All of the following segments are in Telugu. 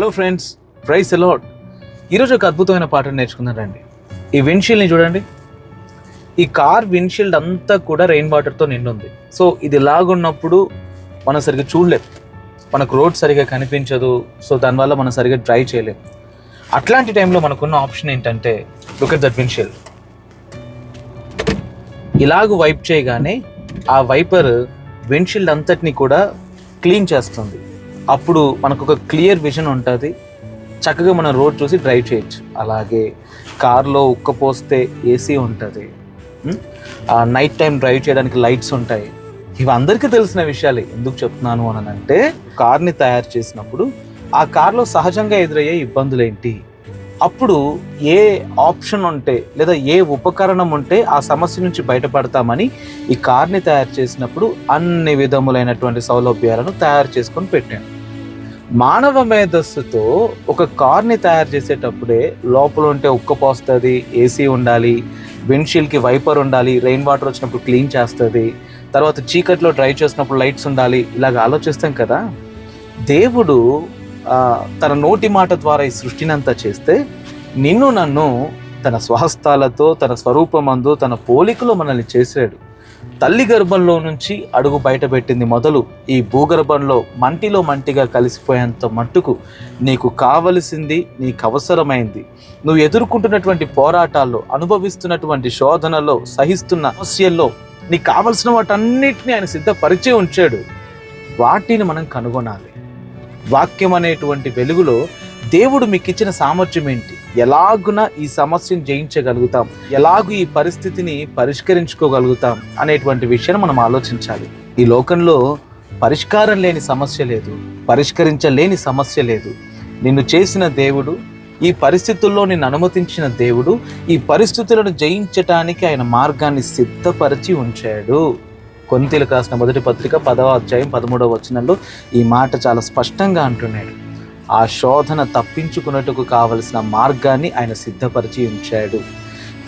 హలో ఫ్రెండ్స్ ప్రైస్ అలాట్ ఈరోజు ఒక అద్భుతమైన పాటను నేర్చుకుందాం రండి. ఈ విండ్షీల్డ్ని చూడండి. ఈ కార్ విండ్షీల్డ్ అంతా కూడా రెయిన్ వాటర్తో నిండుంది. సో ఇది లాగున్నప్పుడు మనం సరిగ్గా చూడలేం మనకు రోడ్ సరిగా కనిపించదు. సో దానివల్ల మనం సరిగ్గా డ్రైవ్ చేయలేం అట్లాంటి టైంలో మనకున్న ఆప్షన్ ఏంటంటే లుక్ ఎట్ దట్ విండ్షీల్డ్ ఇలాగ వైప్ చేయగానే ఆ వైపర్ విండ్షీల్డ్ అంతటిని కూడా క్లీన్ చేస్తుంది. అప్పుడు మనకు ఒక క్లియర్ విజన్ ఉంటుంది. చక్కగా మనం రోడ్ చూసి డ్రైవ్ చేయొచ్చు. అలాగే కార్లో ఉక్క పోస్తే ఏసీ ఉంటుంది. నైట్ టైం డ్రైవ్ చేయడానికి లైట్స్ ఉంటాయి. ఇవి అందరికీ తెలిసిన విషయాలే. ఎందుకు చెప్తున్నాను అని అంటే కార్ని తయారు చేసినప్పుడు ఆ కార్లో సహజంగా ఎదురయ్యే ఇబ్బందులు ఏంటి అప్పుడు ఏ ఆప్షన్ ఉంటే లేదా ఏ ఉపకరణం ఉంటే ఆ సమస్య నుంచి బయటపడతామని ఈ కార్ని తయారు చేసినప్పుడు అన్ని విధములైనటువంటి సౌలభ్యాలను తయారు చేసుకొని పెట్టాను. మానవ మేధస్సుతో ఒక కార్ని తయారు చేసేటప్పుడే లోపల ఉంటే ఉక్క పోస్తుంది ఏసీ ఉండాలి విండ్షీల్డ్కి వైపర్ ఉండాలి రెయిన్ వాటర్ వచ్చినప్పుడు క్లీన్ చేస్తుంది తర్వాత చీకట్లో డ్రైవ్ చేసినప్పుడు లైట్స్ ఉండాలి ఇలాగ ఆలోచిస్తాం కదా. దేవుడు తన నోటి మాట ద్వారా ఈ సృష్టినంతా చేస్తే నిన్ను నన్ను తన స్వహస్తాలతో తన స్వరూపమందు తన పోలికలో మనల్ని చేశాడు. తల్లి గర్భంలో నుంచి అడుగు బయటపెట్టింది మొదలు ఈ భూగర్భంలో మంటిలో మంటిగా కలిసిపోయేంత మట్టుకు నీకు కావలసింది నీకు అవసరమైంది. నువ్వు ఎదుర్కొంటున్నటువంటి పోరాటాల్లో అనుభవిస్తున్నటువంటి శోధనలో సహిస్తున్న సమస్యల్లో నీకు కావలసిన వాటన్నిటిని ఆయన సిద్ధపరిచే ఉంచాడు. వాటిని మనం కనుగొనాలి. వాక్యం అనేటువంటి వెలుగులో దేవుడు మీకు ఇచ్చిన సామర్థ్యం ఏంటి? ఎలాగున ఈ సమస్యను జయించగలుగుతాం? ఎలాగు ఈ పరిస్థితిని పరిష్కరించుకోగలుగుతాం? అనేటువంటి విషయాన్ని మనం ఆలోచించాలి. ఈ లోకంలో పరిష్కారం లేని సమస్య లేదు పరిష్కరించలేని సమస్య లేదు. నిన్ను చేసిన దేవుడు ఈ పరిస్థితుల్లో నిన్ను అనుమతించిన దేవుడు ఈ పరిస్థితులను జయించటానికి ఆయన మార్గాన్ని సిద్ధపరిచి ఉంచాడు. కొంతీలకు రాసిన మొదటి పత్రిక పదవ అధ్యాయం పదమూడవ వచనంలో ఈ మాట చాలా స్పష్టంగా అంటున్నాడు. ఆ శోధన తప్పించుకున్నట్టుకు కావలసిన మార్గాన్ని ఆయన సిద్ధపరిచి ఉంచాడు.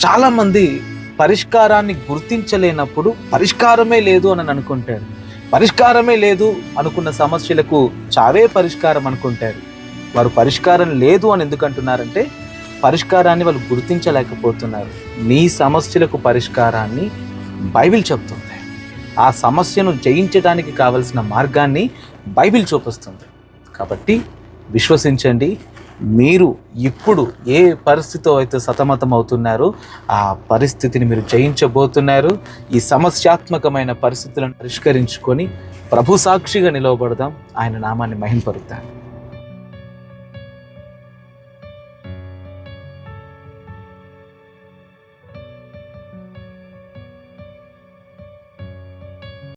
చాలామంది పరిష్కారాన్ని గుర్తించలేనప్పుడు పరిష్కారమే లేదు అని అనుకుంటారు. పరిష్కారమే లేదు అనుకున్న సమస్యలకు చావే పరిష్కారం అనుకుంటారు. వారు పరిష్కారం లేదు అని ఎందుకంటున్నారంటే పరిష్కారాన్ని వాళ్ళు గుర్తించలేకపోతున్నారు. నీ సమస్యలకు పరిష్కారాన్ని బైబిల్ చెప్తుంది. ఆ సమస్యను జయించడానికి కావలసిన మార్గాన్ని బైబిల్ చూపిస్తుంది. కాబట్టి విశ్వసించండి. మీరు ఇప్పుడు ఏ పరిస్థితితో అయితే సతమతం అవుతున్నారో ఆ పరిస్థితిని మీరు జయించబోతున్నారు ఈ సమస్యాత్మకమైన పరిస్థితులను పరిష్కరించుకొని ప్రభు సాక్షిగా నిలవబడదాం. ఆయన నామాన్ని మహింపరుద్దాం.